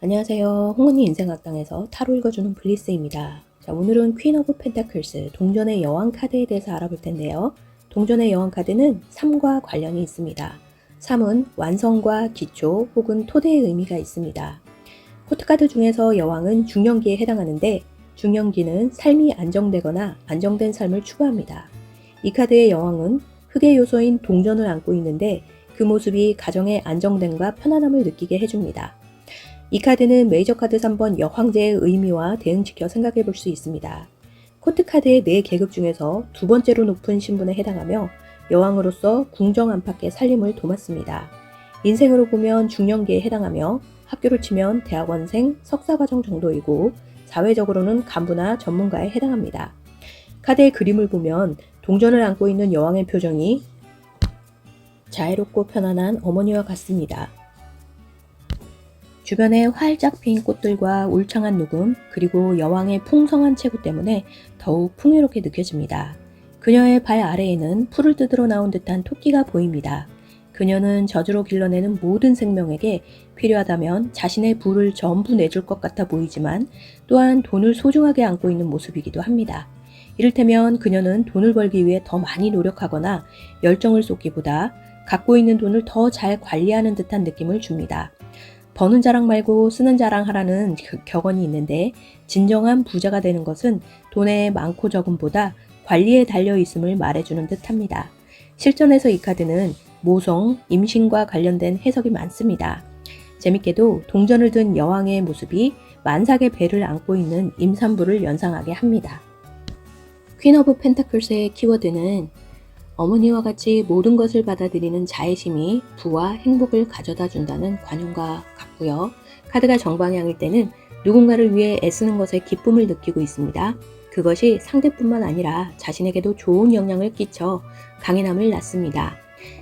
안녕하세요. 홍언니 인생학당에서 타로 읽어주는 블리스입니다. 자, 오늘은 퀸 오브 펜타클스 동전의 여왕 카드에 대해서 알아볼 텐데요. 동전의 여왕 카드는 삶과 관련이 있습니다. 삶은 완성과 기초 혹은 토대의 의미가 있습니다. 코트카드 중에서 여왕은 중년기에 해당하는데 중년기는 삶이 안정되거나 안정된 삶을 추구합니다. 이 카드의 여왕은 흑의 요소인 동전을 안고 있는데 그 모습이 가정의 안정됨과 편안함을 느끼게 해줍니다. 이 카드는 메이저 카드 3번 여황제의 의미와 대응시켜 생각해 볼 수 있습니다. 코트 카드의 네 계급 중에서 두 번째로 높은 신분에 해당하며 여왕으로서 궁정 안팎의 살림을 도맡습니다. 인생으로 보면 중년기에 해당하며 학교로 치면 대학원생, 석사과정 정도이고 사회적으로는 간부나 전문가에 해당합니다. 카드의 그림을 보면 동전을 안고 있는 여왕의 표정이 자애롭고 편안한 어머니와 같습니다. 주변에 활짝 핀 꽃들과 울창한 녹음, 그리고 여왕의 풍성한 체구 때문에 더욱 풍요롭게 느껴집니다. 그녀의 발 아래에는 풀을 뜯으러 나온 듯한 토끼가 보입니다. 그녀는 저주로 길러내는 모든 생명에게 필요하다면 자신의 부를 전부 내줄 것 같아 보이지만 또한 돈을 소중하게 안고 있는 모습이기도 합니다. 이를테면 그녀는 돈을 벌기 위해 더 많이 노력하거나 열정을 쏟기보다 갖고 있는 돈을 더 잘 관리하는 듯한 느낌을 줍니다. 버는 자랑 말고 쓰는 자랑 하라는 그 격언이 있는데 진정한 부자가 되는 것은 돈의 많고 적음보다 관리에 달려 있음을 말해주는 듯 합니다. 실전에서 이 카드는 모성, 임신과 관련된 해석이 많습니다. 재밌게도 동전을 든 여왕의 모습이 만삭의 배를 안고 있는 임산부를 연상하게 합니다. 퀸 오브 펜타클스의 키워드는 어머니와 같이 모든 것을 받아들이는 자애심이 부와 행복을 가져다 준다는 관용과 같고요. 카드가 정방향일 때는 누군가를 위해 애쓰는 것에 기쁨을 느끼고 있습니다. 그것이 상대뿐만 아니라 자신에게도 좋은 영향을 끼쳐 강인함을 낳습니다.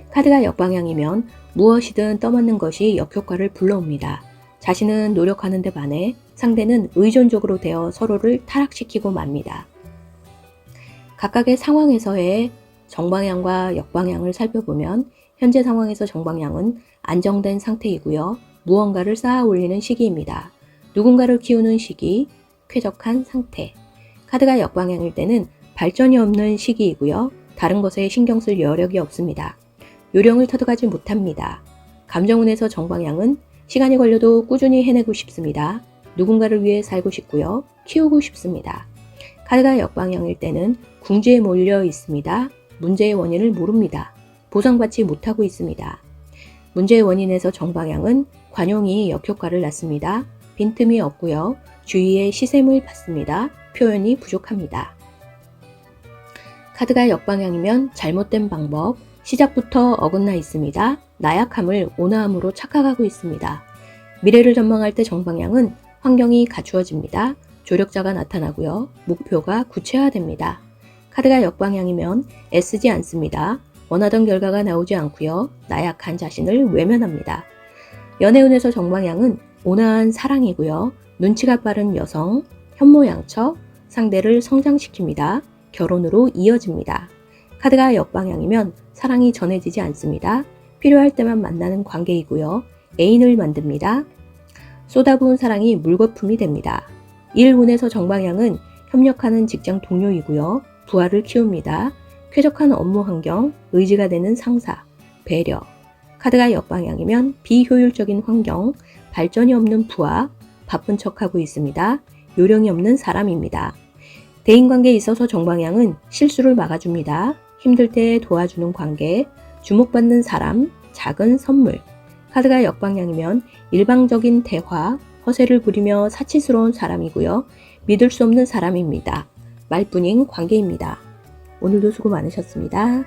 카드가 역방향이면 무엇이든 떠맡는 것이 역효과를 불러옵니다. 자신은 노력하는 데 반해 상대는 의존적으로 되어 서로를 타락시키고 맙니다. 각각의 상황에서의 정방향과 역방향을 살펴보면 현재 상황에서 정방향은 안정된 상태이고요. 무언가를 쌓아 올리는 시기입니다. 누군가를 키우는 시기, 쾌적한 상태. 카드가 역방향일 때는 발전이 없는 시기이고요. 다른 것에 신경 쓸 여력이 없습니다. 요령을 터득하지 못합니다. 감정운에서 정방향은 시간이 걸려도 꾸준히 해내고 싶습니다. 누군가를 위해 살고 싶고요. 키우고 싶습니다. 카드가 역방향일 때는 궁지에 몰려 있습니다. 문제의 원인을 모릅니다. 보상받지 못하고 있습니다. 문제의 원인에서 정방향은 관용이 역효과를 낳습니다. 빈틈이 없고요. 주위의 시샘을 받습니다. 표현이 부족합니다. 카드가 역방향이면 잘못된 방법, 시작부터 어긋나 있습니다. 나약함을 온화함으로 착각하고 있습니다. 미래를 전망할 때 정방향은 환경이 갖추어집니다. 조력자가 나타나고요. 목표가 구체화됩니다. 카드가 역방향이면 애쓰지 않습니다. 원하던 결과가 나오지 않고요. 나약한 자신을 외면합니다. 연애운에서 정방향은 온화한 사랑이고요. 눈치가 빠른 여성, 현모양처, 상대를 성장시킵니다. 결혼으로 이어집니다. 카드가 역방향이면 사랑이 전해지지 않습니다. 필요할 때만 만나는 관계이고요. 애인을 만듭니다. 쏟아부은 사랑이 물거품이 됩니다. 일운에서 정방향은 협력하는 직장 동료이고요. 부하를 키웁니다. 쾌적한 업무 환경, 의지가 되는 상사, 배려. 카드가 역방향이면 비효율적인 환경, 발전이 없는 부하, 바쁜 척하고 있습니다. 요령이 없는 사람입니다. 대인관계에 있어서 정방향은 실수를 막아줍니다. 힘들 때 도와주는 관계, 주목받는 사람, 작은 선물. 카드가 역방향이면 일방적인 대화, 허세를 부리며 사치스러운 사람이고요. 믿을 수 없는 사람입니다. 말뿐인 관계입니다. 오늘도 수고 많으셨습니다.